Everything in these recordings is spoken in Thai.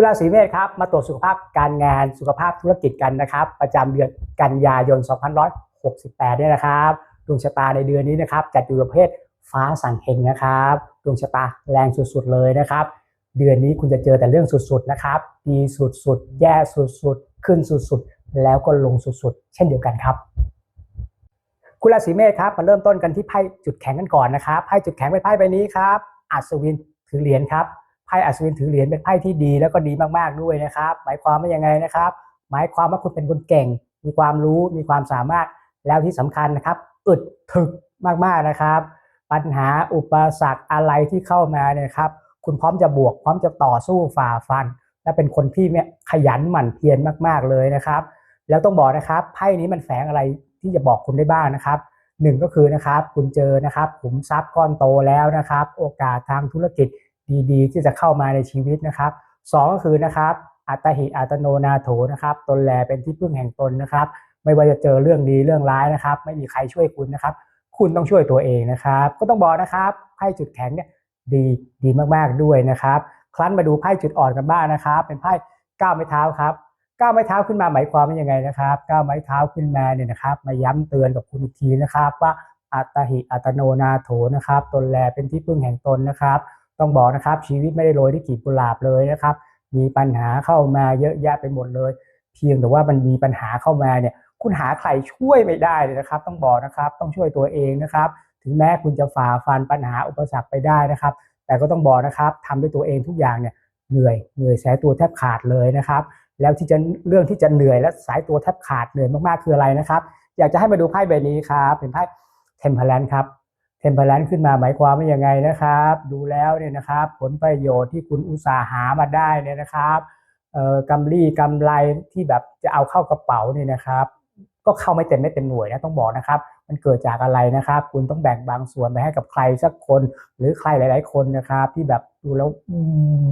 คุณราศีเมษครับมาตรวจสุขภาพการงานสุขภาพธุรกิจกันนะครับ ประจำเดือนกันยายน 2568เนี่ยนะครับดวงชะตาในเดือนนี้นะครับจัดอยู่ประเภทฟ้าสั่งเฮงนะครับดวงชะตาแรงสุดๆเลยนะครับ เดือนนี้คุณจะเจอแต่เรื่องสุดๆนะครับดีสุดๆ แย่สุดๆ ขึ้นสุดๆ แล้วก็ลงสุดๆ เช่นเดียวกันครับ คุณราศีเมษครับมาเริ่มต้นกันที่ไพ่จุดแข็งกันก่อนนะครับไพ่จุดแข็งเป็นไพ่ใบนี้ครับอัศวินถือเหรียญครับ ไพ่อัศวินถือเหรียญเป็นไพ่ที่ดีแล้วก็ดีมากๆด้วยนะครับ หมายความว่ายังไงนะครับ หมายความว่าคุณเป็นคนเก่ง มีความรู้มีความสามารถแล้วที่สำคัญนะครับอึดถึกมากๆนะครับ ปัญหาอุปสรรคอะไรที่เข้ามาเนี่ยครับ คุณพร้อมจะบวก พร้อมจะต่อสู้ฝ่าฟัน และเป็นคนที่เนี่ยขยันหมั่นเพียรมากๆเลยนะครับ แล้วต้องบอกนะครับไพ่นี้มันแฝงอะไรที่จะบอกคุณได้บ้างนะครับหนึ่งก็คือนะครับคุณเจอนะครับขุมทรัพย์ก้อนโตแล้วนะครับ โอกาสทางธุรกิจ ดีๆ ที่จะเข้ามาในชีวิตนะครับสองก็คือนะครับอัตหิอัตโนนาโถนะครับตนแลเป็นที่พึ่งแห่งตนนะครับ ไม่ว่าจะเจอเรื่องดีเรื่องร้ายนะครับ ไม่มีใครช่วยคุณนะครับ คุณต้องช่วยตัวเองนะครับ ก็ต้องบอกนะครับไพ่จุดแข็งเนี่ยดีดีมากๆด้วยนะครับ ครั้นมาดูไพ่จุดอ่อนกันบ้างนะครับ เป็นไพ่ก้าวไม้เท้าครับก้าวไม้เท้าขึ้นมาหมายความว่ายังไงนะครับก้าวไม้เท้าขึ้นมาเนี่ยนะครับ มาย้ำเตือนกับคุณอีกทีนะครับ ว่าอัตหิอัตโนนาโถนะครับ ตนแลเป็นที่พึ่งแห่งตนนะครับ ต้องบอกนะครับชีวิตไม่ได้โรยด้วยกลีบกุหลาบเลยนะครับ มีปัญหาเข้ามาเยอะแยะไปหมดเลย เพียงแต่ว่ามันมีปัญหาเข้ามาเนี่ยคุณหาใครช่วยไม่ได้เลยนะครับ ต้องบอกนะครับต้องช่วยตัวเองนะครับ ถึงแม้คุณจะฝ่าฟันปัญหาอุปสรรคไปได้นะครับ แต่ก็ต้องบอกนะครับทำด้วยตัวเองทุกอย่างเนี่ยเหนื่อยเหนื่อยสายตัวแทบขาดเลยนะครับ แล้วที่จะเรื่องที่จะเหนื่อยและสายตัวแทบขาดเหนื่อยมากๆคืออะไรนะครับ อยากจะให้มาดูไพ่ใบนี้ครับเป็นไพ่เทมเพลนครับ เทมเพลนขึ้นมาหมายความว่ายังไงนะครับ ดูแล้วเนี่ยนะครับ ผลประโยชน์ที่คุณอุตสาหามาได้เนี่ยนะครับเอ่อกำไรกำไรที่แบบจะเอาเข้ากระเป๋าเนี่ยนะครับ ก็เข้าไม่เต็มไม่เต็มหน่วยนะต้องบอกนะครับ มันเกิดจากอะไรนะครับ คุณต้องแบ่งบางส่วนไปให้กับใครสักคน หรือใครหลาย ๆ คนนะครับ ที่แบบดูแล้ว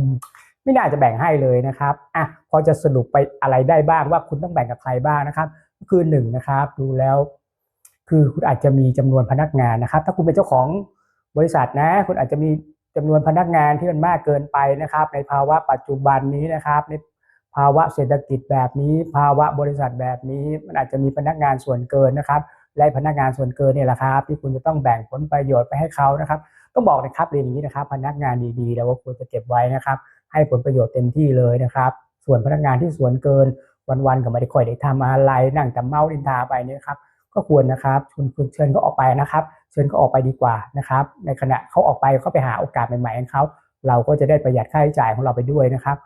มไม่น่าจะแบ่งให้เลยนะครับอะพอจะสรุปไปอะไรได้บ้างว่าคุณต้องแบ่งกับใครบ้างนะครับก็คือหนึ่งนะครับ ดูแล้ว คือคุณอาจจะมีจำนวนพนักงานนะครับ ถ้าคุณเป็นเจ้าของบริษัทนะ คุณอาจจะมีจำนวนพนักงานที่มันมากเกินไปนะครับ ในภาวะปัจจุบันนี้นะครับ ในภาวะเศรษฐกิจแบบนี้ ภาวะบริษัทแบบนี้ มันอาจจะมีพนักงานส่วนเกินนะครับและพนักงานส่วนเกินเนี่ยแหละครับ ที่คุณจะต้องแบ่งผลประโยชน์ไปให้เขานะครับ ต้องบอกนะครับเรียนอย่างนี้นะครับ พนักงานดีๆ แล้วว่าควรจะเก็บไว้นะครับ ให้ผลประโยชน์เต็มที่เลยนะครับ ส่วนพนักงานที่ส่วนเกินวันๆก็ไม่ได้ค่อยได้ทำอะไรนั่งแต่เมาดินทาไปเนี่ยครับ ก็ควรนะครับคุณเชิญเขาออกไปนะครับ เชิญเขาออกไปดีกว่านะครับ ในขณะเขาออกไปเขาไปหาโอกาสใหม่ๆของเขาเราก็จะได้ประหยัดค่าใช้จ่ายของเราไปด้วยนะครับ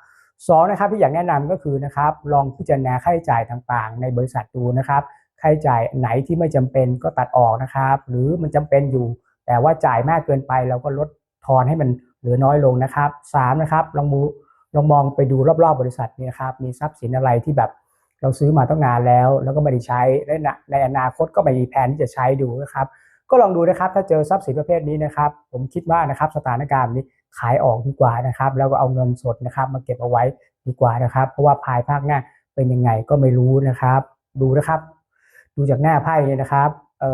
สองนะครับที่อยากแนะนำก็คือนะครับลองพิจารณาค่าใช้จ่ายต่างๆ ในบริษัทดูนะครับค่าใช้จ่ายไหนที่ไม่จำเป็นก็ตัดออกนะครับ หรือมันจำเป็นอยู่ แต่ว่าจ่ายมากเกินไปเราก็ลดทอนให้มันเหลือน้อยลงนะครับสามนะครับลองมูลองมองไปดูรอบๆบริษัทนี่นะครับมีทรัพย์สินอะไรที่แบบ เราซื้อมาตั้งนานแล้ว แล้วก็ไม่ได้ใช้และในอนาคตก็ไม่มีแผนที่จะใช้ดูนะครับ ก็ลองดูนะครับ ถ้าเจอทรัพย์สินประเภทนี้นะครับ ผมคิดว่านะครับสถานการณ์นี้ขายออกดีกว่านะครับ แล้วก็เอาเงินสดนะครับ มาเก็บเอาไว้ดีกว่านะครับ เพราะว่าภายภาคหน้าเป็นยังไงก็ไม่รู้นะครับ ดูนะครับ ดูจากหน้าไพ่เนี่ยนะครับเ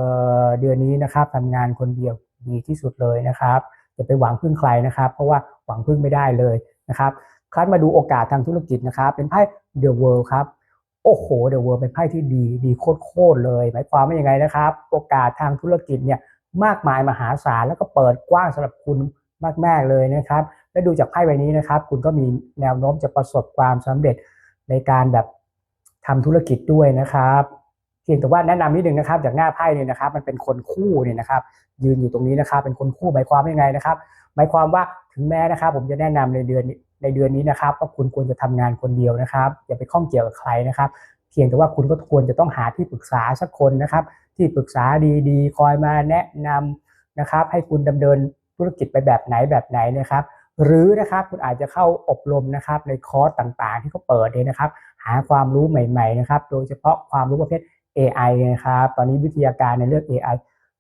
เดือนนี้นะครับทำงานคนเดียวดีที่สุดเลยนะครับอย่าไปหวังพึ่งใครนะครับ เพราะว่าหวังพึ่งไม่ได้เลยนะครับครั้นมาดูโอกาสทางธุรกิจนะครับ เป็นไพ่ The World ครับ โอ้โหเดอะเวิร์เป็นไพ่ที่ดีดีโคตรเลย หมายความว่ายังไงนะครับ โอกาสทางธุรกิจเนี่ยมากมายมหาศาลแล้วก็เปิดกว้างสำหรับคุณมาก ๆ เลยนะครับ และดูจากไพ่ใบนี้นะครับ คุณก็มีแนวโน้มจะประสบความสำเร็จในการแบบทำธุรกิจด้วยนะครับเพียงแต่ว่าแนะนำนิดนึงนะครับจากหน้าไพ่เนี่ยนะครับ มันเป็นคนคู่เนี่ยนะครับ ยืนอยู่ตรงนี้นะครับ เป็นคนคู่หมายความว่ายังไงนะครับ หมายความว่าถึงแม้นะครับ ผมจะแนะนำในเดือน ในเดือนนี้นะครับว่าคุณควรจะทำงานคนเดียวนะครับอย่าไปข้องเกี่ยวกับใครนะครับ เพียงแต่ว่าคุณก็ควรจะต้องหาที่ปรึกษาสักคนนะครับ ที่ปรึกษาดีๆ คอยมาแนะนำนะครับ ให้คุณดำเนินธุรกิจไปแบบไหนแบบไหนนะครับ หรือนะครับคุณอาจจะเข้าอบรมนะครับในคอร์สต่างๆ ที่เขาเปิดเลยนะครับ หาความรู้ใหม่ๆนะครับ โดยเฉพาะความรู้ประเภท AI นะครับ ตอนนี้วิทยาการในเรื่อง AI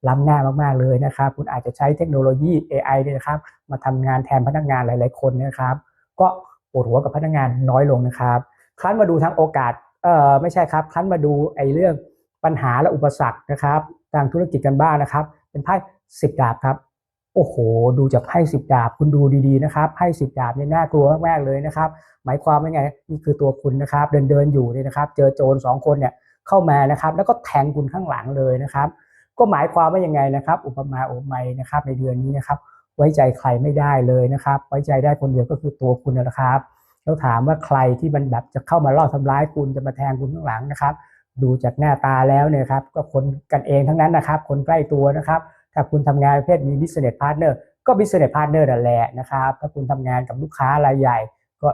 ล้ำหน้ามากๆเลยนะครับ คุณอาจจะใช้เทคโนโลยี AI เนี่ยนะครับ มาทำงานแทนพนักงานหลาย ๆ คนนะครับ ก็ปวดหัวกับพนักงานน้อยลงนะครับครั้นมาดูทั้งโอกาสเอ่อไม่ใช่ครับครั้นมาดูไอ้เรื่องปัญหาและอุปสรรคนะครับทางธุรกิจกันบ้างนะครับ เป็นไพ่สิบดาบครับโอ้โห ดูจากไพ่สิบดาบคุณดูดีๆนะครับไพ่สิบดาบเนี่ยน่ากลัวมากๆเลยนะครับ หมายความว่าไงนี่คือตัวคุณนะครับ เดินเดินๆอยู่เนี่ยนะครับ เจอโจรสองคนเนี่ยเข้ามานะครับ แล้วก็แทงคุณข้างหลังเลยนะครับ ก็หมายความว่ายังไงนะครับ อุปมาอุปไมยนะครับ ในเดือนนี้นะครับ ไว้ใจใครไม่ได้เลยนะครับ ไว้ใจได้คนเดียวก็คือตัวคุณนะครับแล้วถามว่าใครที่มันแบบจะเข้ามาล่อทำร้ายคุณจะมาแทงคุณข้างหลังนะครับ ดูจากหน้าตาแล้วเนี่ยครับก็คนกันเองทั้งนั้นนะครับ คนใกล้ตัวนะครับ ถ้าคุณทำงานประเภทมี business partner ก็ business partner นั่นแหละนะครับถ้าคุณทำงานกับลูกค้ารายใหญ่ ก็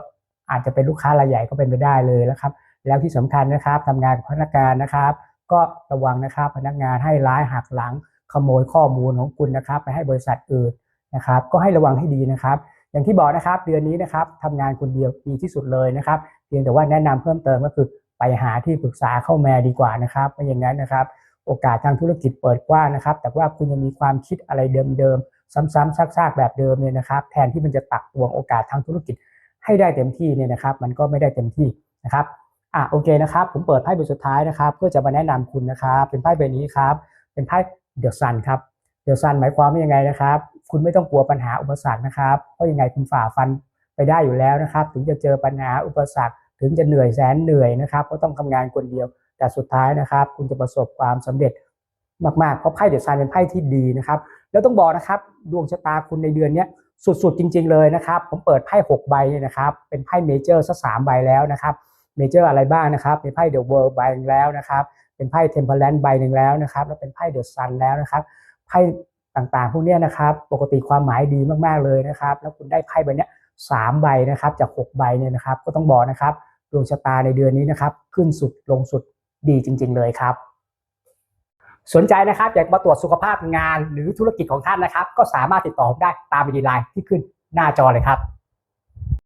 อาจจะเป็นลูกค้ารายใหญ่ก็เป็นไปได้เลยนะครับ แล้วที่สำคัญนะครับทำงานกับพนักงานนะครับ ก็ระวังนะครับพนักงานให้ร้ายหักหลังขโมยข้อมูลของคุณนะครับ ไปให้บริษัทอื่น นะครับ ก็ให้ระวังให้ดีนะครับ อย่างที่บอกนะครับ เดือนนี้นะครับทำงานคนเดียวดีที่สุดเลยนะครับ เพียงแต่ว่าแนะนำเพิ่มเติมก็คือไปหาที่ปรึกษาเข้ามาดีกว่านะครับไม่อย่างนั้นนะครับ โอกาสทางธุรกิจเปิดกว้างนะครับ แต่ว่าคุณยังมีความคิดอะไรเดิมๆซ้ำๆซากๆแบบเดิมเนี่ยนะครับ แทนที่มันจะตักตวงโอกาสทางธุรกิจให้ได้เต็มที่เนี่ยนะครับ มันก็ไม่ได้เต็มที่นะครับอะโอเคนะครับ ผมเปิดไพ่ใบสุดท้ายนะครับ เพื่อจะมาแนะนำคุณนะครับ เป็นไพ่ใบนี้ครับ เป็นไพ่เดอะซันครับเดอะซันหมายความว่ายังไงนะครับ คุณไม่ต้องกลัวปัญหาอุปสรรคนะครับเพราะยังไงคุณฝ่าฟันไปได้อยู่แล้วนะครับ ถึงจะเจอปัญหาอุปสรรค ถึงจะเหนื่อยแสนเหนื่อยนะครับเพราะต้องทำงานคนเดียว แต่สุดท้ายนะครับ คุณจะประสบความสำเร็จมากๆเพราะไพ่เดอะซันเป็นไพ่ที่ดีนะครับ แล้วต้องบอกนะครับดวงชะตาคุณในเดือนนี้สุดๆจริง ๆ เลยนะครับ ผมเปิดไพ่หกใบเนี่ยนะครับ เป็นไพ่เมเจอร์สักสามใบแล้วนะครับเมเจอร์อะไรบ้างนะครับเป็นไพ่เดอะเวิร์ใบหนึ่งแล้วนะครับ เป็นไพ่เทมเพลนใบหนึ่งแล้วนะครับ แล้วเป็นไพ่เดอะซันแล้วนะครับไพ่ ต่างๆ พวกนี้นะครับปกติความหมายดีมากๆเลยนะครับ แล้วคุณได้ไพ่ใบนี้สามใบนะครับจากหกใบเนี่ยนะครับ ก็ต้องบอกนะครับดวงชะตาในเดือนนี้นะครับ ขึ้นสุดลงสุดดีจริง ๆ เลยครับ สนใจนะครับอยากมาตรวจสุขภาพงานหรือธุรกิจของท่านนะครับ ก็สามารถติดต่อผมได้ตามวิดีไลน์ที่ขึ้นหน้าจอเลยครับ